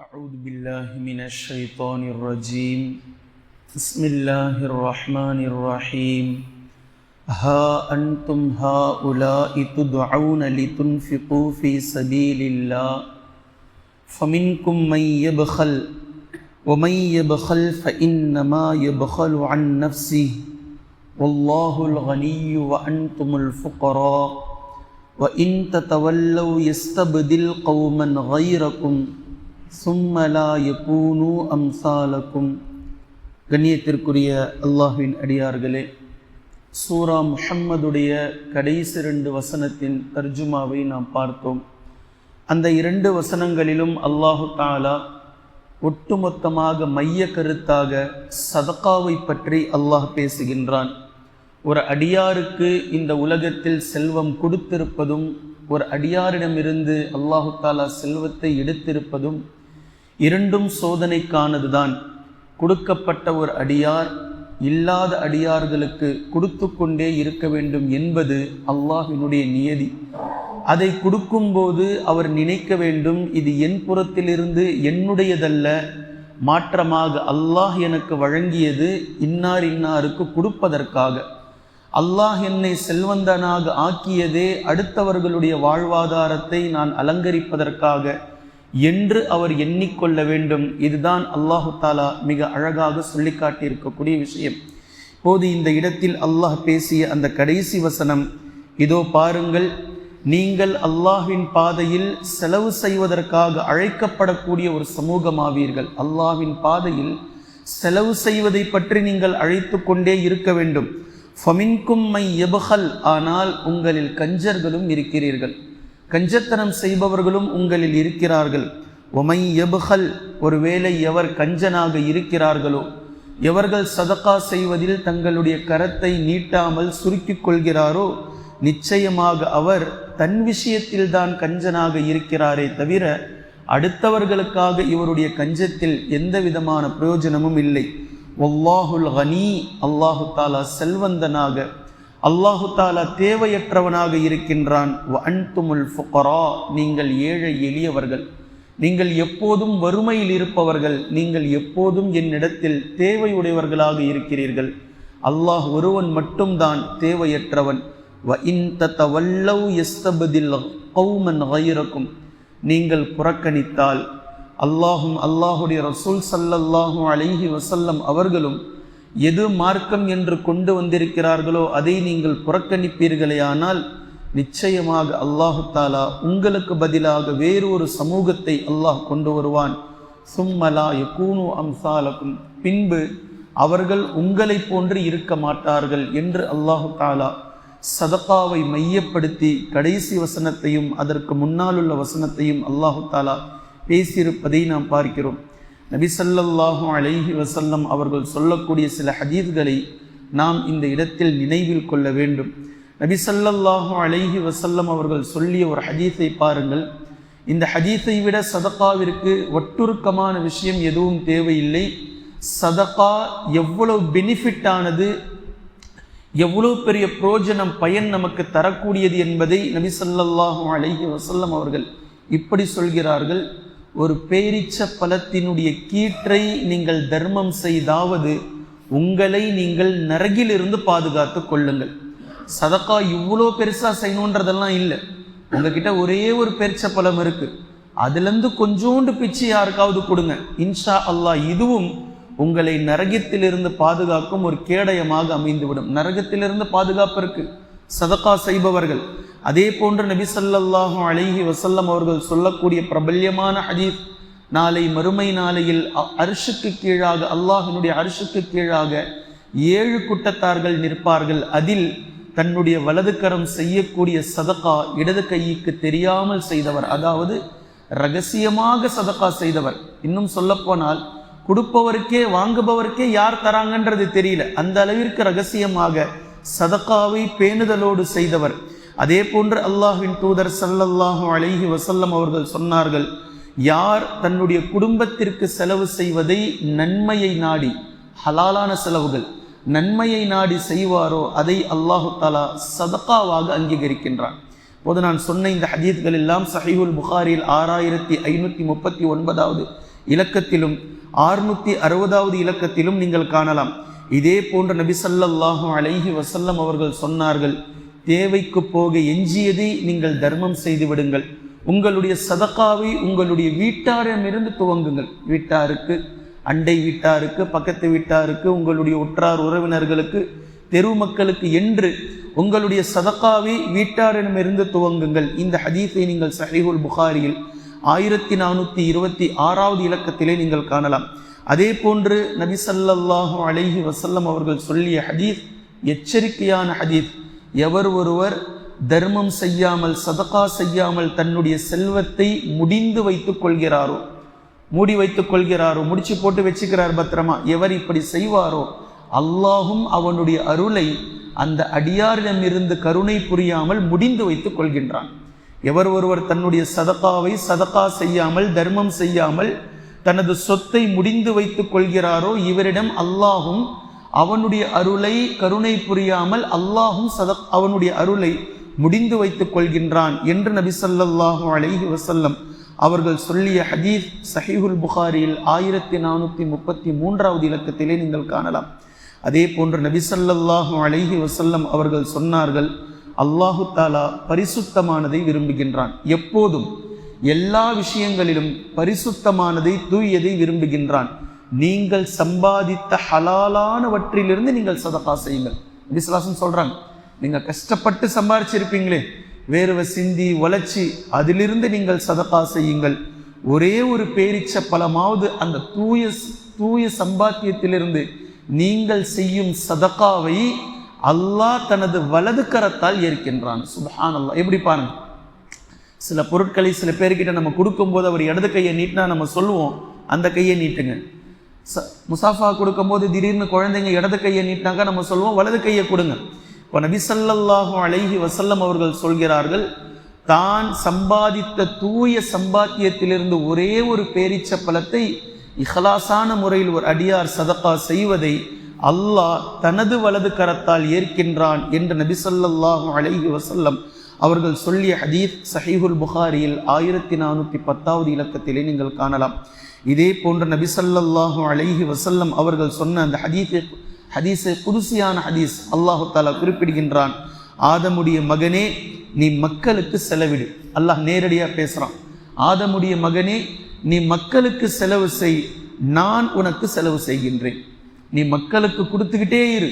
أعوذ بالله من الشيطان الرجيم. بسم الله الرحمن الرحيم. ها أنتم هؤلاء تدعون لتنفقوا في سبيل الله. فمنكم من يبخل ومن يبخل فإنما يبخل عن نفسه. والله الغني وأنتم الفقراء. وإن تتولوا يستبدل قوما غيركم. சும்மலா யகூனு அம்சாலக்கும் கண்ணியத்திற்குரிய அல்லாஹின் அடியார்களே சூரா முஹம்மதுடைய கடைசி ரெண்டு வசனத்தின் தர்ஜுமாவை நாம் பார்த்தோம். அந்த இரண்டு வசனங்களிலும் அல்லாஹு தாலா ஒட்டுமொத்தமாக மைய கருத்தாக சதக்காவை பற்றி அல்லாஹ் பேசுகின்றான். ஒரு அடியாருக்கு இந்த உலகத்தில் செல்வம் கொடுத்திருப்பதும் ஒரு அடியாரிடமிருந்து அல்லாஹு தாலா செல்வத்தை எடுத்திருப்பதும் இரண்டும் சோதனைக்கானதுதான். கொடுக்கப்பட்ட ஒரு அடியார் இல்லாத அடியார்களுக்கு கொடுத்து கொண்டே இருக்க வேண்டும் என்பது அல்லாஹினுடைய நியதி. அதை கொடுக்கும்போது அவர் நினைக்க வேண்டும் இது என் புறத்திலிருந்து என்னுடையதல்ல மாற்றமாக அல்லாஹ் எனக்கு வழங்கியது இன்னார் இன்னாருக்கு கொடுப்பதற்காக. அல்லாஹ் என்னை செல்வந்தனாக ஆக்கியதே அடுத்தவர்களுடைய வாழ்வாதாரத்தை நான் அலங்கரிப்பதற்காக. என்று அவர் எண்ணிக்கொள்ள வேண்டும். இதுதான் அல்லாஹு தாலா மிக அழகாக சொல்லி காட்டியிருக்கக்கூடிய விஷயம். போது இந்த இடத்தில் அல்லாஹ் பேசிய அந்த கடைசி வசனம் இதோ பாருங்கள் நீங்கள் அல்லாஹின் பாதையில் செலவு செய்வதற்காக அழைக்கப்படக்கூடிய ஒரு சமூகமாவீர்கள். அல்லாஹின் பாதையில் செலவு செய்வதை பற்றி நீங்கள் அழைத்து கொண்டே இருக்க வேண்டும். ஃபமின்கும் மை எபஹல் ஆனால் உங்களில் கஞ்சர்களும் இருக்கிறீர்கள். கஞ்சத்தனம் செய்பவர்களும் உங்களில் இருக்கிறார்கள். ஒமை எபுகல் ஒருவேளை எவர் கஞ்சனாக இருக்கிறார்களோ? எவர்கள் சதக்கா செய்வதில் தங்களுடைய கரத்தை நீட்டாமல் சுருக்கிக் கொள்கிறாரோ? நிச்சயமாக அவர் தன் விஷயத்தில்தான் கஞ்சனாக இருக்கிறாரே தவிர அடுத்தவர்களுக்காக இவருடைய கஞ்சத்தில் எந்த விதமான பிரயோஜனமும் இல்லை. ஒல்லாஹுல் ஹனி அல்லாஹு தாலா செல்வந்தனாக அல்லாஹு தாலா தேவையற்றவனாக இருக்கின்றான். அன்துமுல் ஃபுகரா நீங்கள் ஏழை எளியவர்கள். நீங்கள் எப்போதும் வறுமையில் இருப்பவர்கள் நீங்கள் எப்போதும் என்னிடத்தில் தேவையுடையவர்களாக இருக்கிறீர்கள். அல்லாஹ் ஒருவன் மட்டும்தான் தேவையற்றவன். வ இன் தத்தவல்லவ் எஸ்தபதில் கௌமன் வைரக்கும் நீங்கள் புறக்கணித்தால் அல்லாஹும் அல்லாஹுடைய ரசூல் சல்லல்லாஹும் அழகி வசல்லம் அவர்களும் எது மார்க்கம் என்று கொண்டு வந்திருக்கிறார்களோ அதை நீங்கள் புறக்கணிப்பீர்களேயானால் நிச்சயமாக அல்லாஹு தாலா உங்களுக்கு பதிலாக வேறு ஒரு சமூகத்தை அல்லாஹ் கொண்டு வருவான். சும்மலா யகூனு அம்சாலக்கும் பின்பு அவர்கள் உங்களை போன்று இருக்க மாட்டார்கள் என்று அல்லாஹு தாலா சதப்பாவை மையப்படுத்தி கடைசி வசனத்தையும் அதற்கு முன்னால் உள்ள வசனத்தையும் அல்லாஹு தாலா பேசியிருப்பதை நாம் பார்க்கிறோம். நபிசல்லாஹு அலைஹி வசல்லம் அவர்கள் சொல்லக்கூடிய சில ஹதீத்களை நாம் இந்த இடத்தில் நினைவில் கொள்ள வேண்டும். நபிசல்லாஹு அலைஹி வசல்லம் அவர்கள் சொல்லிய ஒரு ஹதீஸை பாருங்கள். இந்த ஹதீஸை விட சதக்காவிற்கு ஒட்டுருக்கமான விஷயம் எதுவும் தேவையில்லை. சதக்கா எவ்வளவு பெனிஃபிட்டானது எவ்வளோ பெரிய புரோஜனம் பயன் நமக்கு தரக்கூடியது என்பதை நபிசல்லாஹு அலைஹி வசல்லம் அவர்கள் இப்படி சொல்கிறார்கள். ஒரு பேரிச்ச பலத்தினுடைய கீற்றை நீங்கள் தர்மம் செய்தாவது உங்களை நீங்கள் நரகிலிருந்து பாதுகாத்து கொள்ளுங்கள். சதக்கா இவ்வளோ பெருசாக செய்யணுன்றதெல்லாம் இல்லை. உங்ககிட்ட ஒரே ஒரு பேரிச்ச பலம் இருக்குது அதுலேருந்து கொஞ்சோண்டு பிச்சு யாருக்காவது கொடுங்க. இன்ஷா அல்லாஹ் இதுவும் உங்களை நரகத்திலிருந்து பாதுகாக்கும் ஒரு கேடயமாக அமைந்துவிடும். நரகத்திலிருந்து பாதுகாப்பு இருக்குது சதக்கா செய்பவர்கள் அதே போன்று நபி சல்லாஹூ அலிஹி வசல்லம் அவர்கள் சொல்லக்கூடிய பிரபல்யமான ஹதீஸ் நாளை மறுமை நாளையில் அரிசுக்கு கீழாக அல்லாஹினுடைய அரிசுக்கு கீழாக ஏழு குட்டத்தார்கள் நிற்பார்கள். அதில் தன்னுடைய வலது கரம் செய்யக்கூடிய சதக்கா இடது கைக்கு தெரியாமல் செய்தவர். அதாவது ரகசியமாக சதக்கா செய்தவர். இன்னும் சொல்லப்போனால் கொடுப்பவருக்கே வாங்குபவருக்கே யார் தராங்கன்றது தெரியல. அந்த அளவிற்கு ரகசியமாக சதக்காவை பேணுதலோடு செய்தவர். அதே போன்று அல்லாஹின் தூதர் சல்லல்லாஹு அலைஹி வசல்லம் அவர்கள் சொன்னார்கள் யார் தன்னுடைய குடும்பத்திற்கு செலவு செய்வதை நன்மையை நாடி ஹலாலான செலவுகள் நன்மையை நாடி செய்வாரோ அதை அல்லாஹு தாலா சதக்காவாக அங்கீகரிக்கின்றான். போது நான் சொன்ன இந்த ஹதீத்கள் எல்லாம் சஹீஹுல் புகாரில் ஆறாயிரத்தி ஐநூற்றி முப்பத்தி ஒன்பதாவது இலக்கத்திலும் ஆறுநூற்றி அறுபதாவது இலக்கத்திலும் நீங்கள் காணலாம். இதே போன்ற நபி ஸல்லல்லாஹு அலைஹி வசல்லம் அவர்கள் சொன்னார்கள் தேவைக்கு போக எஞ்சியதை நீங்கள் தர்மம் செய்து விடுங்கள். உங்களுடைய சதக்காவை உங்களுடைய வீட்டாரிடமிருந்து துவங்குங்கள். வீட்டாருக்கு அண்டை வீட்டாருக்கு பக்கத்து வீட்டாருக்கு உங்களுடைய உற்றார் உறவினர்களுக்கு தெரு மக்களுக்கு என்று உங்களுடைய சதக்காவை வீட்டாரிடமிருந்து துவங்குங்கள். இந்த ஹதீஸை நீங்கள் சஹீஹுல் புகாரியில் ஆயிரத்தி நானூற்றி இருபத்தி ஆறாவது இலக்கத்திலே நீங்கள் காணலாம். அதே போன்று நபி சல்லாஹூ அலஹி வசல்லம் அவர்கள் சொல்லிய ஹதீஸ் எச்சரிக்கையான ஹதீஸ். எவர் ஒருவர் தர்மம் செய்யாமல் சதகா செய்யாமல் தன்னுடைய செல்வத்தை முடிந்து வைத்துக் கொள்கிறாரோ மூடி வைத்துக் கொள்கிறாரோ முடிச்சு போட்டு வச்சுக்கிறார் பத்திரமா எவர் இப்படி செய்வாரோ அல்லாஹும் அவனுடைய அருளை அந்த அடியாரிடமிருந்து கருணை புரியாமல் முடிந்து வைத்துக் கொள்கின்றான். எவர் ஒருவர் தன்னுடைய சதகாவை சதகா செய்யாமல் தர்மம் செய்யாமல் தனது சொத்தை முடிந்து வைத்துக் கொள்கிறாரோ இவரிடம் அல்லாஹும் அவனுடைய அருளை கருணை புரியாமல் அல்லாஹும் சத அவனுடைய அருளை முடிந்து வைத்துக் கொள்கின்றான் என்று நபி சொல்லல்லாஹு அலைஹி வசல்லம் அவர்கள் சொல்லிய ஹதீஸ் சஹீஹுல் புகாரியில் ஆயிரத்தி நானூற்றி முப்பத்தி மூன்றாவது இலக்கத்திலே நீங்கள் காணலாம். அதே போன்று நபி சொல்லல்லாஹு அலைஹி வசல்லம் அவர்கள் சொன்னார்கள் அல்லாஹு தாலா பரிசுத்தமானதை விரும்புகின்றான். எப்போதும் எல்லா விஷயங்களிலும் பரிசுத்தமானதை தூயதை விரும்புகின்றான். நீங்கள் சம்பாதித்த ஹலாலானவற்றிலிருந்து நீங்கள் சதகா செய்யுங்கள். விசுவாசம் சொல்கிறாங்க நீங்கள் கஷ்டப்பட்டு சம்பாரிச்சிருப்பீங்களே வேர்வை சிந்தி உழைச்சி அதிலிருந்து நீங்கள் சதகா செய்யுங்கள். ஒரே ஒரு பேரிச்ச பலமாவது அந்த தூய தூய சம்பாத்தியத்திலிருந்து நீங்கள் செய்யும் சதகாவை அல்லாஹ் தனது வலது கரத்தால் ஏற்கின்றான். சுபஹான் அல்லா எப்படி பாருங்க சில பொருட்களை சில பேர்கிட்ட நம்ம கொடுக்கும்போது அவர் இடது கையை நீட்டினா நம்ம சொல்லுவோம் அந்த கையை நீட்டுங்க. முசாஃபா கொடுக்கும்போது திடீர்னு குழந்தைங்க இடது கையை நீட்டாங்க நம்ம சொல்லுவோம் வலது கையை கொடுங்க. இப்போ நபி ஸல்லல்லாஹு அலைஹி வசல்லம் அவர்கள் சொல்கிறார்கள் தான் சம்பாதித்த தூய சம்பாத்தியத்திலிருந்து ஒரே ஒரு பேரிச்ச பழத்தை இஹலாசான முறையில் ஒரு அடியார் சதப்பா செய்வதை அல்லாஹ் தனது வலது கரத்தால் ஏற்கின்றான் என்று நபி ஸல்லல்லாஹு அலைஹி வசல்லம் அவர்கள் சொல்லிய ஹதீத் சஹீஹுல் புகாரியில் ஆயிரத்தி நானூற்றி பத்தாவது இலக்கத்திலே நீங்கள் காணலாம். இதே போன்ற நபிசல்லாஹு அலைஹி வசல்லம் அவர்கள் சொன்ன அந்த ஹதீஸை ஹதீஸை புதுசியான ஹதீஸ் அல்லாஹு தாலா குறிப்பிடுகின்றான். ஆதமுடைய மகனே நீ மக்களுக்கு செலவிடு. அல்லாஹ் நேரடியாக பேசுகிறான் ஆதமுடைய மகனே நீ மக்களுக்கு செலவு செய். நான் உனக்கு செலவு செய்கின்றேன். நீ மக்களுக்கு கொடுத்துக்கிட்டே இரு.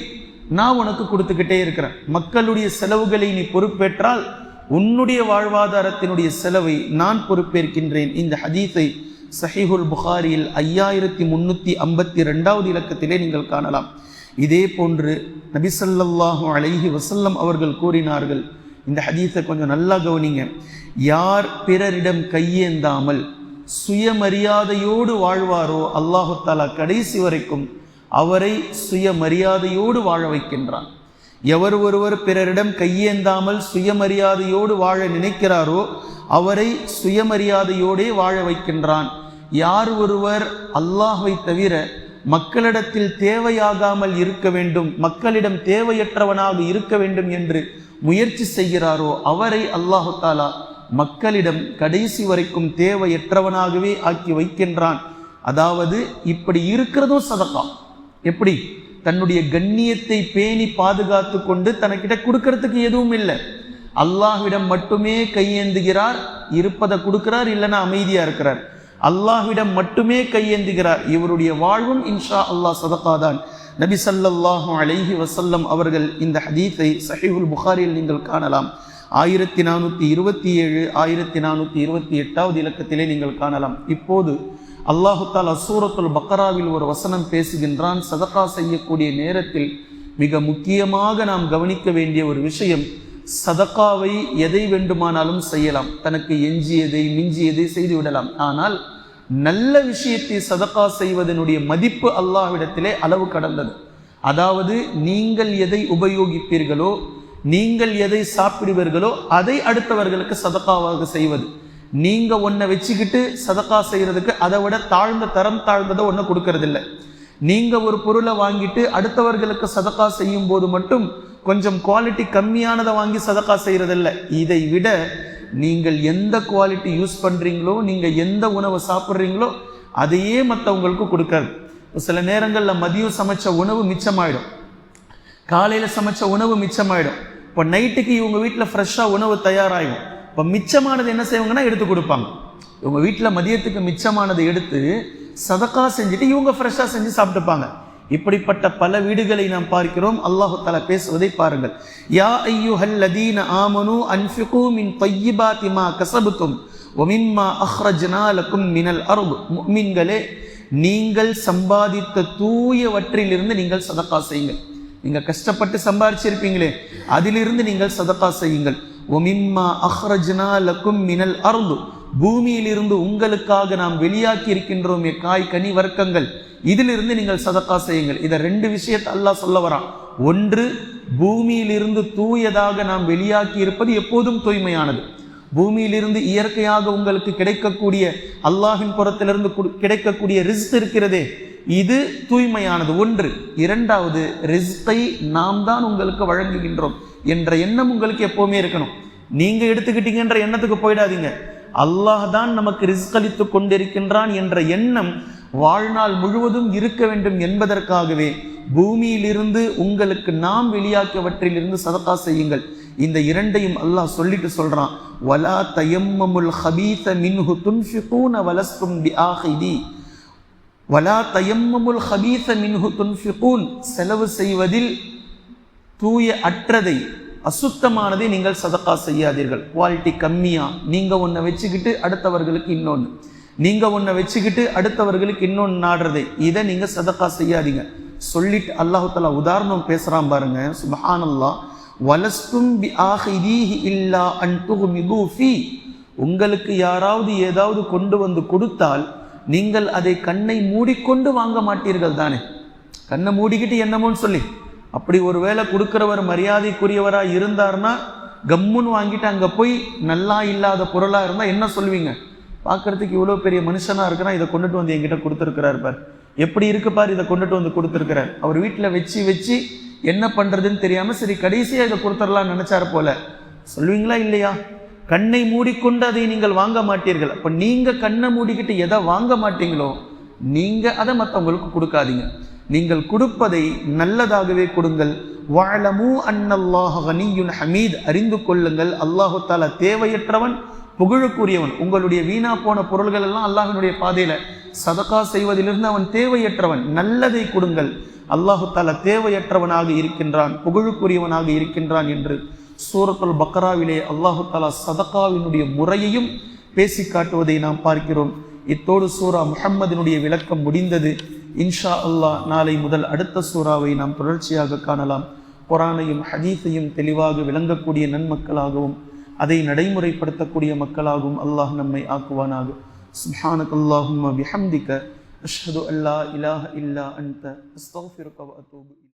நான் உனக்கு கொடுத்துக்கிட்டே இருக்கிறேன். மக்களுடைய செலவுகளை நீ பொறுப்பேற்றால் உன்னுடைய வாழ்வாதாரத்தினுடைய செலவை நான் பொறுப்பேற்கின்றேன். இந்த ஹதீஸை சஹிஹுல் புகாரியில் ஐயாயிரத்தி முன்னூற்றி ஐம்பத்தி ரெண்டாவது இலக்கத்திலே நீங்கள் காணலாம். இதே போன்று நபிசல்லாஹு அலைஹி வசல்லம் அவர்கள் கூறினார்கள். இந்த ஹதீஸை கொஞ்சம் நல்லா கவனிங்க. யார் பிறரிடம் கையேந்தாமல் சுயமரியாதையோடு வாழ்வாரோ அல்லாஹு தாலா கடைசி வரைக்கும் அவரை சுயமரியாதையோடு வாழ வைக்கின்றான். எவர் ஒருவர் பிறரிடம் கையேந்தாமல் சுயமரியாதையோடு வாழ நினைக்கிறாரோ அவரை சுயமரியாதையோடே வாழ வைக்கின்றான். யார் ஒருவர் அல்லாஹை தவிர மக்களிடத்தில் தேவையாகாமல் இருக்க வேண்டும் மக்களிடம் தேவையற்றவனாக இருக்க வேண்டும் என்று முயற்சி செய்கிறாரோ அவரை அல்லாஹு தாலா மக்களிடம் கடைசி வரைக்கும் தேவையற்றவனாகவே ஆக்கி வைக்கின்றான். அதாவது இப்படி இருக்கிறதும் சதக்கா. எப்படி? தன்னுடைய கண்ணியத்தை பேணி பாதுகாத்து கொண்டு தனக்கிட்ட கொடுக்கறதுக்கு எதுவும் இல்லை. அல்லாஹ்விடம் மட்டுமே கையேந்துகிறார் இருப்பதை கொடுக்கிறார் இல்லைன்னா அமைதியா இருக்கிறார். அல்லாஹ்விடம் மட்டுமே கையேந்துகிறார். இவருடைய வாழ்வும் இன்ஷா அல்லாஹ் சதகாதான் நபி சல்லாஹூ அலைஹி வசல்லம் அவர்கள் இந்த ஹதீஸை சஹிஹுல் புகாரியில் நீங்கள் காணலாம். ஆயிரத்தி நானூற்றி இருபத்தி ஏழு ஆயிரத்தி நானூற்றி இருபத்தி எட்டாவது இலக்கத்திலே நீங்கள் காணலாம். இப்போது அல்லாஹுத்தால் அசூரத்துல் பக்கராவில் ஒரு வசனம் பேசுகின்றான். சதகா செய்யக்கூடிய நேரத்தில் மிக முக்கியமாக நாம் கவனிக்க வேண்டிய ஒரு விஷயம் சதக்காவை எதை வேண்டுமானாலும் செய்யலாம். தனக்கு எஞ்சியதை மிஞ்சியதை செய்து விடலாம். ஆனால் நல்ல விஷயத்தை சதக்கா செய்வதனுடைய மதிப்பு அல்லாஹ்விடத்திலே அளவு கடந்தது. அதாவது நீங்கள் எதை உபயோகிப்பீர்களோ நீங்கள் எதை சாப்பிடுவீர்களோ அதை அடுத்தவர்களுக்கு சதக்காவாக செய்வது. நீங்க ஒன்றை வச்சுக்கிட்டு சதக்கா செய்யறதுக்கு அதை விட தாழ்ந்த தரம் தாழ்ந்ததை ஒன்று கொடுக்கறதில்ல. நீங்க ஒரு பொருளை வாங்கிட்டு அடுத்தவர்களுக்கு சதக்கா செய்யும் போது மட்டும் கொஞ்சம் குவாலிட்டி கம்மியானதை வாங்கி சதக்கா செய்கிறதில்ல இதை விட நீங்கள் எந்த குவாலிட்டி யூஸ் பண்றீங்களோ நீங்க எந்த உணவை சாப்பிட்றீங்களோ அதையே மற்றவங்களுக்கு கொடுக்காது. சில நேரங்களில் மதியம் சமைச்ச உணவு மிச்சமாயிடும். காலையில் சமைச்ச உணவு மிச்சமாயிடும். இப்போ நைட்டுக்கு இவங்க வீட்டில் ஃப்ரெஷ்ஷாக உணவு தயாராகும் இப்போ மிச்சமானது என்ன செய்வாங்கன்னா எடுத்து கொடுப்பாங்க. இவங்க வீட்டில் மதியத்துக்கு மிச்சமானது எடுத்து சதக்கா செஞ்சுட்டு இவங்க ஃப்ரெஷ்ஷாக செஞ்சு சாப்பிட்டுப்பாங்க. இப்படிப்பட்ட பல வீடுகளை நாம் பார்க்கிறோம். அல்லாஹு தலா பேசுவதை பாருங்கள். யா ஐயோ ஹல்லதீன ஆமனு அன்ஃபிகு மின் பையிபா திமா கசபுத்தும் ஒமின்மா அஹ்ரஜ்னாலக்கும் மினல் அருபு மின்களே நீங்கள் சம்பாதித்த தூயவற்றிலிருந்து நீங்கள் சதக்கா செய்யுங்கள். நீங்கள் கஷ்டப்பட்டு சம்பாரிச்சிருப்பீங்களே அதிலிருந்து நீங்கள் சதக்கா செய்யுங்கள். ஒமிம்மா அஹ்ரஜ்னா லக்கும் மினல் அருந்து பூமியிலிருந்து உங்களுக்காக நாம் வெளியாக்கி இருக்கின்றோம் காய் கனி வர்க்கங்கள். இதிலிருந்து நீங்கள் சதக்கா செய்யுங்கள். இதை ரெண்டு விஷயத்தை அல்லாஹ் சொல்ல வரான். ஒன்று பூமியிலிருந்து தூயதாக நாம் வெளியாக்கி இருப்பது எப்போதும் தூய்மையானது. பூமியிலிருந்து இயற்கையாக உங்களுக்கு கிடைக்கக்கூடிய அல்லாஹின் புறத்திலிருந்து குடு- கிடைக்கக்கூடிய ரிஸ்க் இருக்கிறதே. இது தூய்மையானது. ஒன்று. இரண்டாவது ரிஸ்கை நாம் தான் உங்களுக்கு வழங்குகின்றோம். என்ற எண்ணம் உங்களுக்கு எப்போவுமே இருக்கணும். நீங்க எடுத்துக்கிட்டீங்கன்ற எண்ணத்துக்கு போயிடாதீங்க. அல்லாஹ் தான் நமக்கு ரிஸ்க் கொண்டிருக்கின்றான் என்ற எண்ணம் வாழ்நாள் முழுவதும் இருக்க வேண்டும் என்பதற்காகவே பூமியிலிருந்து உங்களுக்கு நாம் வெளியாக்கியவற்றிலிருந்து சதக்கா செய்யுங்கள். இந்த இரண்டையும் அல்லாஹ் சொல்லிட்டு சொல்றான். வலா தயம்மமுல் ஹபீத மின்ஹு துன்ஃபிகூன வலஸ்தும் பிஆஹிதி. வலா தயம்மமுல் ஹபீத மின்ஹு துன்ஃபிகூன். செலவு செய்வதில் தூய அற்றதை அசுத்தமானதை நீங்கள் சதக்கா செய்யாதீர்கள். குவாலிட்டி கம்மியாக நீங்கள் ஒன்றை வச்சுக்கிட்டு அடுத்தவர்களுக்கு இன்னொன்று நீங்கள் ஒன்றை வச்சுக்கிட்டு அடுத்தவர்களுக்கு இன்னொன்று நாடுறது இதை நீங்கள் சதக்கா செய்யாதீங்க. சொல்லிட்டு அல்லாஹு உதாரணம் பேசுகிறான் பாருங்க. சுபஹானல்லாஹ் வலஸ்தும் பி ஆஹிதீஹி இல்லா அன் துஹ்மிது உங்களுக்கு யாராவது ஏதாவது கொண்டு வந்து கொடுத்தால் நீங்கள் அதை கண்ணை மூடிக்கொண்டு வாங்க மாட்டீர்கள் தானே. கண்ணை மூடிக்கிட்டு என்னமோன்னு சொல்லி. அப்படி ஒரு வேளை கொடுக்குறவர் மரியாதைக்குரியவராக இருந்தார்னா கம்முன்னு வாங்கிட்டு அங்கே போய் நல்லா இல்லாத பொருளாக இருந்தால் என்ன சொல்வீங்க பார்க்கறதுக்கு இவ்வளோ பெரிய மனுஷனாக இருக்குன்னா இதை கொண்டுட்டு வந்து என்கிட்ட கொடுத்துருக்கிறார் பார். எப்படி இருக்கு பார் இதை கொண்டுட்டு வந்து கொடுத்துருக்கிறார்? அவர் வீட்டில் வச்சு வச்சு என்ன பண்ணுறதுன்னு தெரியாமல் சரி கடைசியாக இதை கொடுத்துடலாம்னு நினச்சார் போல. சொல்லுவீங்களா இல்லையா? கண்ணை மூடிக்கொண்டு அதை நீங்கள் வாங்க மாட்டீர்கள். அப்போ நீங்கள் கண்ணை மூடிக்கிட்டு எதை வாங்க மாட்டீங்களோ நீங்கள் அதை மற்றவங்களுக்கு கொடுக்காதீங்க. நீங்கள் கொடுப்பதை நல்லதாகவே கொடுங்கள். வாழமு அன்னல்லாஹ் கனியுன் ஹமீத். அறிந்து கொள்ளுங்கள். அல்லாஹு தாலா தேவையற்றவன் புகழுக்குரியவன். உங்களுடைய வீணா போன பொருள்கள் எல்லாம் அல்லாஹினுடைய பாதையில. சதகா செய்வதிலிருந்து அவன் தேவையற்றவன். நல்லதை கொடுங்கள். அல்லாஹு தாலா தேவையற்றவனாக இருக்கின்றான் புகழுக்குரியவனாக இருக்கின்றான் என்று சூரத்துல் பக்ராவிலே அல்லாஹு தாலா சதகாவினுடைய முறையையும் பேசி காட்டுவதை நாம் பார்க்கிறோம். இத்தோடு சூரா முஹம்மதினுடைய விளக்கம் முடிந்தது. இன்ஷா அல்லாஹ் நாளை முதல் அடுத்த சூறாவை நாம் தொடர்ச்சியாக காணலாம். குரானையும் ஹதீஸையும் தெளிவாக விளங்கக்கூடிய நன்மக்களாகவும் அதை நடைமுறைப்படுத்தக்கூடிய மக்களாகவும் அல்லாஹ் நம்மை ஆக்குவானாக. சுப்ஹானக அல்லாஹும்ம அஷ்ஹது அல்லா இலாஹ இல்லா அந்த அத்தூபு